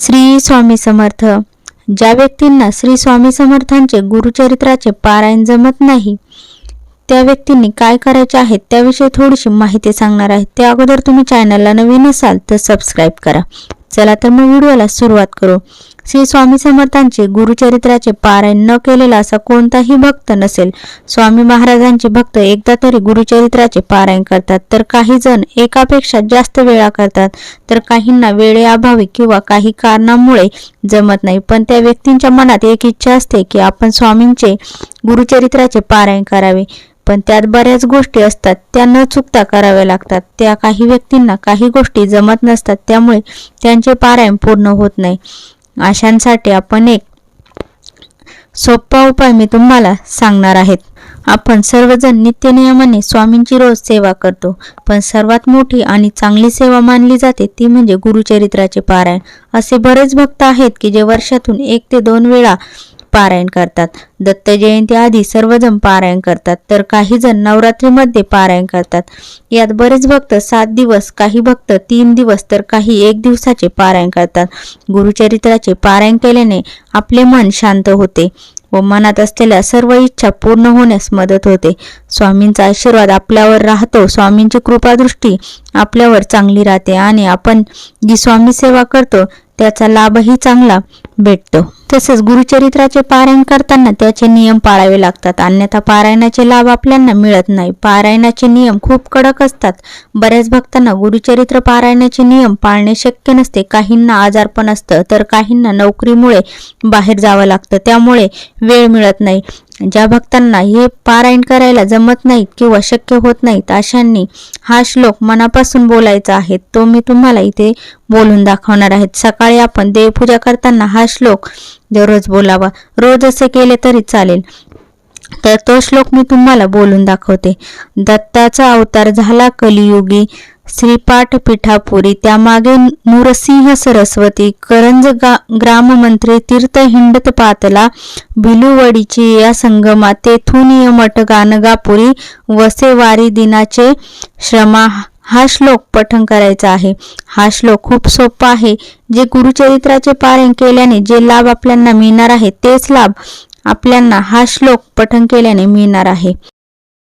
श्री स्वामी समर्थ. ज्या व्यक्तींना श्री स्वामी समर्थांचे गुरुचरित्राचे पारायण जमत नाही त्या व्यक्तींनी काय करायचे आहे त्याविषयी थोडीशी माहिती सांगणार आहे. त्या अगोदर तुम्ही चॅनलला नवीन असाल तर सबस्क्राईब करा. चला तर मग व्हिडिओला सुरुवात करू. श्री स्वामी समर्थांचे गुरुचरित्राचे पारायण न केलेला असा कोणताही भक्त नसेल. स्वामी महाराजांचे भक्त एकदा तरी गुरुचरित्राचे पारायण करतात तर काही जण एकापेक्षा जास्त वेळा करतात तर काहींना वेळेअभावी किंवा काही कारणामुळे जमत नाही. पण त्या व्यक्तींच्या मनात एक इच्छा असते की आपण स्वामींचे गुरुचरित्राचे पारायण करावे. पण त्यात बऱ्याच गोष्टी असतात त्या न चुकता कराव्या लागतात. त्या काही व्यक्तींना काही गोष्टी जमत नसतात त्यामुळे त्यांचे पारायण पूर्ण होत नाही. अशांसाठी आपण एक सोपा उपाय मी तुम्हाला सांगणार आहेत. आपण सर्वजण नित्यनियमाने स्वामींची रोज सेवा करतो पण सर्वात मोठी आणि चांगली सेवा मानली जाते ती म्हणजे गुरुचरित्राचे पारायण. असे बरेच भक्त आहेत की जे वर्षातून एक ते दोन वेळा पारायण करतात. दत्त जयंती आधी सर्वजण पारायण करतात तर काही जण नवरात्रीमध्ये पारायण करतात. यात बरेच भक्त सात दिवस काही भक्त तीन दिवस तर काही एक दिवसाचे पारायण करतात. गुरुचरित्राचे पारायण केल्याने आपले मन शांत होते व मनात असलेल्या सर्व इच्छा पूर्ण होण्यास मदत होते. स्वामींचा आशीर्वाद आपल्यावर राहतो स्वामींची कृपादृष्टी आपल्यावर चांगली राहते आणि आपण जी स्वामी सेवा करतो त्याचा लाभही चांगला भेटतो. तसेच गुरुचरित्राचे पारायण करताना त्याचे नियम पाळावे लागतात. अन्यथा पारायणाचे लाभ आपल्याला मिळत नाही. पारायणाचे नियम खूप कडक असतात. बऱ्याच भक्तांना गुरुचरित्र पारायणाचे नियम पाळणे शक्य नसते. काहींना आजारपण असतं तर काहींना नोकरीमुळे बाहेर जावं लागतं. त्यामुळे वेळ मिळत नाही. ज्या भक्तांना हे पारायण करायला जमत नाहीत किंवा शक्य होत नाहीत अशांनी हा श्लोक मनापासून बोलायचा आहे. तो मी तुम्हाला इथे बोलून दाखवणार आहेत सकाळी आपण देवपूजा करताना हा श्लोक दररोज बोलावा. रोज असे केले तरी चालेल. तर तो श्लोक मी तुम्हाला बोलून दाखवते. दत्ताचा अवतार झाला कलियुगी. श्रीपाठ पिठापुरी त्यामागे नूरसिंह सरस्वती करंज गा ग्राममंत्री तीर्थ हिंडत पातला भिलुवडीची या संगमा तेथून यमठ गानगापुरी वसेवारी दिनाचे श्रमा हा श्लोक पठन करायचा आहे. हा श्लोक खूप सोपा आहे. जे गुरुचरित्राचे पारायण केल्याने जे लाभ आपल्याला मिळणार आहे तेच लाभ आपल्याला हा श्लोक पठन केल्याने मिळणार आहे.